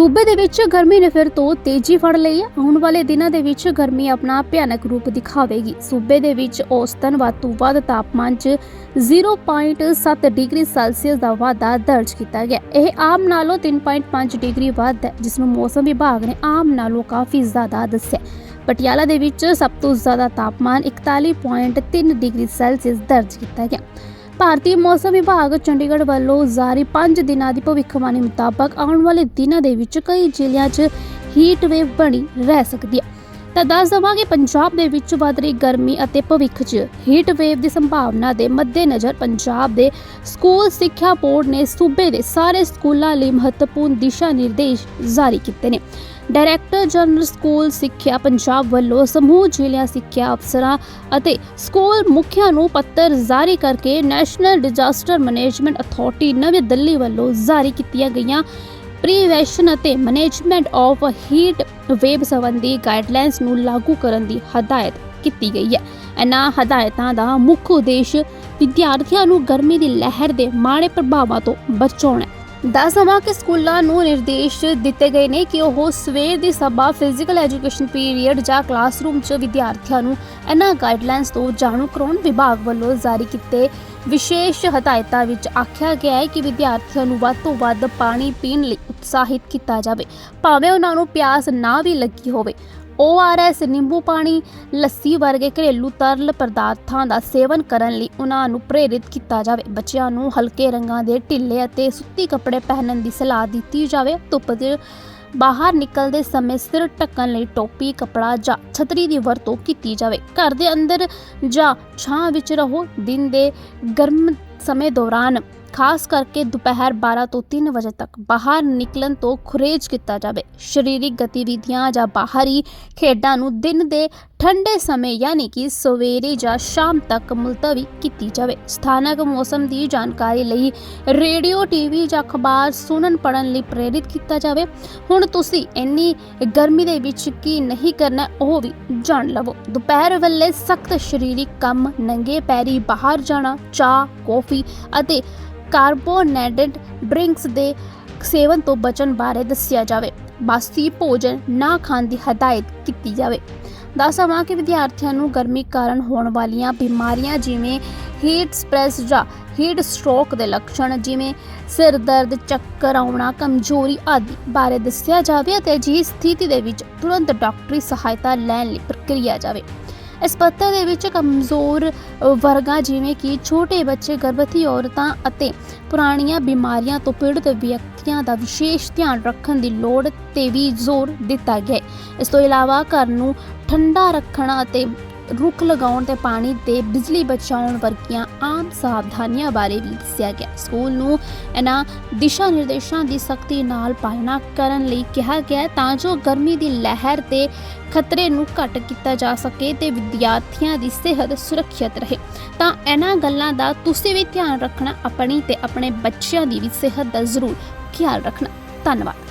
ਸੂਬੇ ਦੇ ਵਿੱਚ ਗਰਮੀ ਨੇ ਫਿਰ ਤੋਂ ਤੇਜ਼ੀ ਫੜ ਲਈ ਹੈ। ਆਉਣ ਵਾਲੇ ਦਿਨਾਂ ਦੇ ਵਿੱਚ ਗਰਮੀ ਆਪਣਾ ਭਿਆਨਕ ਰੂਪ ਦਿਖਾਵੇਗੀ। ਸੂਬੇ ਦੇ ਵਿੱਚ ਔਸਤਨ ਵੱਧ ਤੋਂ ਵੱਧ ਤਾਪਮਾਨ 'ਚ 0.7 ਡਿਗਰੀ ਸੈਲਸੀਅਸ ਦਾ ਵਾਧਾ ਦਰਜ ਕੀਤਾ ਗਿਆ। ਇਹ ਆਮ ਨਾਲੋਂ 3.5 ਡਿਗਰੀ ਵੱਧ ਹੈ, ਜਿਸ ਨੂੰ ਮੌਸਮ ਵਿਭਾਗ ਨੇ ਆਮ ਨਾਲੋਂ ਕਾਫੀ ਜ਼ਿਆਦਾ ਦੱਸਿਆ ਪਟਿਆਲਾ ਦੇ ਵਿੱਚ ਸਭ ਤੋਂ ਜ਼ਿਆਦਾ ਤਾਪਮਾਨ 41.3 ਡਿਗਰੀ ਸੈਲਸੀਅਸ ਦਰਜ ਕੀਤਾ ਗਿਆ। ਭਾਰਤੀ ਮੌਸਮ ਵਿਭਾਗ ਚੰਡੀਗੜ੍ਹ ਵੱਲੋਂ ਜਾਰੀ 5 ਦਿਨਾਂ ਦੀ ਭਵਿੱਖਬਾਣੀ ਮੁਤਾਬਕ ਆਉਣ ਵਾਲੇ ਦਿਨਾਂ ਦੇ ਵਿੱਚ ਕਈ ਜ਼ਿਲ੍ਹਿਆਂ 'ਚ ਹੀਟ ਵੇਵ ਬਣੀ ਰਹਿ ਸਕਦੀ ਹੈ। ਤਾਂ ਦੱਸ ਦੇਵਾਂ ਕਿ ਪੰਜਾਬ ਦੇ ਵਿੱਚ ਵਧ ਰਹੀ ਗਰਮੀ ਅਤੇ ਭਵਿੱਖ 'ਚ ਹੀਟ ਵੇਵ ਦੀ ਸੰਭਾਵਨਾ ਦੇ ਮੱਦੇਨਜ਼ਰ ਪੰਜਾਬ ਦੇ ਸਕੂਲ ਸਿੱਖਿਆ ਬੋਰਡ ਨੇ ਸੂਬੇ ਦੇ ਸਾਰੇ ਸਕੂਲਾਂ ਲਈ ਮਹੱਤਵਪੂਰਨ ਦਿਸ਼ਾ ਨਿਰਦੇਸ਼ ਜਾਰੀ ਕੀਤੇ ਨੇ। ਡਾਇਰੈਕਟਰ ਜਨਰਲ ਸਕੂਲ ਸਿੱਖਿਆ ਪੰਜਾਬ ਵੱਲੋਂ ਸਮੂਹ ਜ਼ਿਲ੍ਹਾ ਸਿੱਖਿਆ ਅਫਸਰਾਂ ਅਤੇ ਸਕੂਲ ਮੁਖੀਆਂ ਨੂੰ ਪੱਤਰ ਜਾਰੀ ਕਰਕੇ ਨੈਸ਼ਨਲ ਡਿਜ਼ਾਸਟਰ ਮੈਨੇਜਮੈਂਟ ਅਥਾਰਟੀ ਨਵੀਂ ਦਿੱਲੀ ਵੱਲੋਂ ਜਾਰੀ ਕੀਤੀਆਂ ਗਈਆਂ। ਪ੍ਰੀਵੈਸ਼ਨ ਅਤੇ ਮੈਨੇਜਮੈਂਟ ਆਫ ਹੀਟ ਵੇਵ ਸੰਬੰਧੀ ਗਾਈਡਲਾਈਨਸ ਨੂੰ ਲਾਗੂ ਕਰਨ ਦੀ ਹਦਾਇਤ ਕੀਤੀ ਗਈ ਹੈ। ਇਹਨਾਂ ਹਦਾਇਤਾਂ ਦਾ ਮੁੱਖ ਉਦੇਸ਼ ਵਿਦਿਆਰਥੀਆਂ ਨੂੰ ਗਰਮੀ ਦੀ ਲਹਿਰ ਦੇ ਮਾੜੇ ਪ੍ਰਭਾਵਾਂ ਤੋਂ ਬਚਾਉਣਾ ਹੈ। ਦੱਸ ਦੇਵਾਂ ਕਿ ਸਕੂਲਾਂ ਨੂੰ ਨਿਰਦੇਸ਼ ਦਿੱਤੇ ਗਏ ਨੇ ਕਿ ਉਹ ਸਵੇਰ ਦੀ ਸਭਾ ਫਿਜ਼ੀਕਲ ਐਜੂਕੇਸ਼ਨ ਪੀਰੀਅਡ ਜਾਂ ਕਲਾਸਰੂਮ 'ਚ ਵਿਦਿਆਰਥੀਆਂ ਨੂੰ ਇਹਨਾਂ ਗਾਈਡਲਾਈਨਸ ਤੋਂ ਜਾਣੂ ਕਰਾਉਣ ਵਿਭਾਗ ਵੱਲੋਂ ਜਾਰੀ ਕੀਤੇ ਵਿਸ਼ੇਸ਼ ਹਦਾਇਤਾਂ ਵਿੱਚ ਆਖਿਆ ਗਿਆ ਹੈ ਕਿ ਵਿਦਿਆਰਥੀਆਂ ਨੂੰ ਵੱਧ ਤੋਂ ਵੱਧ ਪਾਣੀ ਪੀਣ ਲਈ ਉਤਸ਼ਾਹਿਤ ਕੀਤਾ ਜਾਵੇ। ਭਾਵੇਂ ਉਹਨਾਂ ਨੂੰ ਪਿਆਸ ਨਾ ਵੀ ਲੱਗੀ ਹੋਵੇ ORS ਨਿੰਬੂ ਪਾਣੀ, ਲੱਸੀ ਵਰਗੇ ਘਰੇਲੂ ਤਰਲ ਪਦਾਰਥਾਂ ਦਾ ਸੇਵਨ ਕਰਨ ਲਈ ਉਹਨਾਂ ਨੂੰ ਪ੍ਰੇਰਿਤ ਕੀਤਾ ਜਾਵੇ। ਬੱਚਿਆਂ ਨੂੰ ਹਲਕੇ ਰੰਗਾਂ ਦੇ ਢਿੱਲੇ ਅਤੇ ਸੁੱਤੀ ਕੱਪੜੇ ਪਹਿਨਣ ਦੀ ਸਲਾਹ ਦਿੱਤੀ ਜਾਵੇ। ਧੁੱਪ ਦੇ ਬਾਹਰ ਨਿਕਲਦੇ ਸਮੇਂ ਸਿਰ ਢੱਕਣ ਲਈ ਟੋਪੀ, ਕਪੜਾ ਜਾਂ ਛਤਰੀ ਦੀ ਵਰਤੋਂ ਕੀਤੀ ਜਾਵੇ। ਘਰ ਦੇ ਅੰਦਰ ਜਾਂ ਛਾਂ ਵਿੱਚ ਰਹੋ। ਦਿਨ ਦੇ ਗਰਮ ਸਮੇਂ ਦੌਰਾਨ ਖਾਸ ਕਰਕੇ ਦੁਪਹਿਰ 12 ਤੋਂ 3 ਵਜੇ ਤੱਕ ਬਾਹਰ ਨਿਕਲਣ ਤੋਂ ਖੁਰੇਜ ਕੀਤਾ ਜਾਵੇ। ਸਰੀਰਿਕ ਗਤੀਵਿਧੀਆਂ ਜਾਂ ਬਾਹਰੀ ਖੇਡਾਂ ਨੂੰ ਦਿਨ ਦੇ ਠੰਡੇ ਸਮੇਂ ਯਾਨੀ ਕਿ ਸਵੇਰੇ ਜਾਂ ਸ਼ਾਮ ਤੱਕ ਮੁਲਤਵੀ ਕੀਤੀ ਜਾਵੇ। ਸਥਾਨਕ ਮੌਸਮ ਦੀ ਜਾਣਕਾਰੀ ਲਈ ਰੇਡੀਓ, ਟੀਵੀ ਜਾਂ ਅਖਬਾਰ ਸੁਣਨ ਪੜਨ ਲਈ ਪ੍ਰੇਰਿਤ ਕੀਤਾ ਜਾਵੇ। ਹੁਣ ਤੁਸੀਂ ਇੰਨੀ ਗਰਮੀ ਦੇ ਵਿੱਚ ਕੀ ਨਹੀਂ ਕਰਨਾ, ਉਹ ਵੀ ਜਾਣ ਲਵੋ। ਦੁਪਹਿਰ ਵੇਲੇ ਸਖਤ ਸਰੀਰਕ ਕੰਮ, ਨੰਗੇ ਪੈਰੀ ਬਾਹਰ ਜਾਣਾ, ਚਾਹ, ਕੌਫੀ ਅਤੇ ਕਾਰਬੋਨੇਟਡ ਡਰਿੰਕਸ ਦੇ ਸੇਵਨ ਤੋਂ ਬਚਣ ਬਾਰੇ ਦੱਸਿਆ ਜਾਵੇ। ਬਾਸੀ ਭੋਜਨ ਨਾ ਖਾਣ ਦੀ ਹਦਾਇਤ ਕੀਤੀ ਜਾਵੇ। ਦੱਸ ਦੱਸਾਂ ਕਿ ਵਿਦਿਆਰਥੀਆਂ ਨੂੰ ਗਰਮੀ ਕਾਰਨ ਹੋਣ ਵਾਲੀਆਂ ਬਿਮਾਰੀਆਂ ਜਿਵੇਂ ਹੀਟ ਸਟ੍ਰੈਸ ਜਾਂ ਹੀਟ ਸਟ੍ਰੋਕ ਦੇ ਲੱਛਣ ਜਿਵੇਂ ਸਿਰ ਦਰਦ ਚੱਕਰ ਆਉਣਾ ਕਮਜ਼ੋਰੀ ਆਦਿ ਬਾਰੇ ਦੱਸਿਆ ਜਾਵੇ ਅਤੇ ਅਜਿਹੀ ਸਥਿਤੀ ਦੇ ਵਿੱਚ ਤੁਰੰਤ ਡਾਕਟਰੀ ਸਹਾਇਤਾ ਲੈਣ ਲਈ ਪ੍ਰਕਿਰਿਆ ਜਾਵੇ। ਇਸ ਪੱਤਰ ਦੇ ਵਿੱਚ ਕਮਜ਼ੋਰ ਅ, ਵਰਗਾਂ ਜਿਵੇਂ ਕਿ ਛੋਟੇ ਬੱਚੇ ਗਰਭਵਤੀ ਔਰਤਾਂ ਅਤੇ ਪੁਰਾਣੀਆਂ ਬਿਮਾਰੀਆਂ ਤੋਂ ਪੀੜਤ ਵਿਅਕਤੀ ਵਿਅਕਤੀਆਂ ਦਾ ਵਿਸ਼ੇਸ਼ ਧਿਆਨ ਰੱਖਣ ਦੀ ਲੋੜ ਤੇ ਵੀ ਜ਼ੋਰ ਦਿੱਤਾ ਗਿਆ ਇਸ ਤੋਂ ਇਲਾਵਾ ਘਰ ਨੂੰ ਠੰਡਾ ਰੱਖਣਾ ਅਤੇ ਰੁੱਖ ਲਗਾਉਣ ਤੇ ਪਾਣੀ ਤੇ ਬਿਜਲੀ ਬਚਾਉਣ ਵਰਗੀਆਂ ਆਮ ਸਾਵਧਾਨੀਆਂ ਬਾਰੇ ਵੀ ਦੱਸਿਆ ਗਿਆ। ਸਕੂਲ ਨੂੰ ਇਹਨਾਂ ਦਿਸ਼ਾ ਨਿਰਦੇਸ਼ਾਂ ਦੀ ਸਖਤੀ ਨਾਲ ਪਾਲਣਾ ਕਰਨ ਲਈ ਕਿਹਾ ਗਿਆ ਤਾਂ ਜੋ ਗਰਮੀ ਦੀ ਲਹਿਰ ਤੇ ਖਤਰੇ ਨੂੰ ਘੱਟ ਕੀਤਾ ਜਾ ਸਕੇ ਤੇ ਵਿਦਿਆਰਥੀਆਂ ਦੀ ਸਿਹਤ ਸੁਰੱਖਿਅਤ ਰਹੇ। ਤਾਂ ਇਹਨਾਂ ਗੱਲਾਂ ਦਾ ਤੁਸੀਂ ਵੀ ਧਿਆਨ ਰੱਖਣਾ, ਆਪਣੀ ਤੇ ਆਪਣੇ ਬੱਚਿਆਂ ਦੀ ਵੀ ਸਿਹਤ ਦਾ ਜ਼ਰੂਰ ਖਿਆਲ ਰੱਖਣਾ। ਧੰਨਵਾਦ।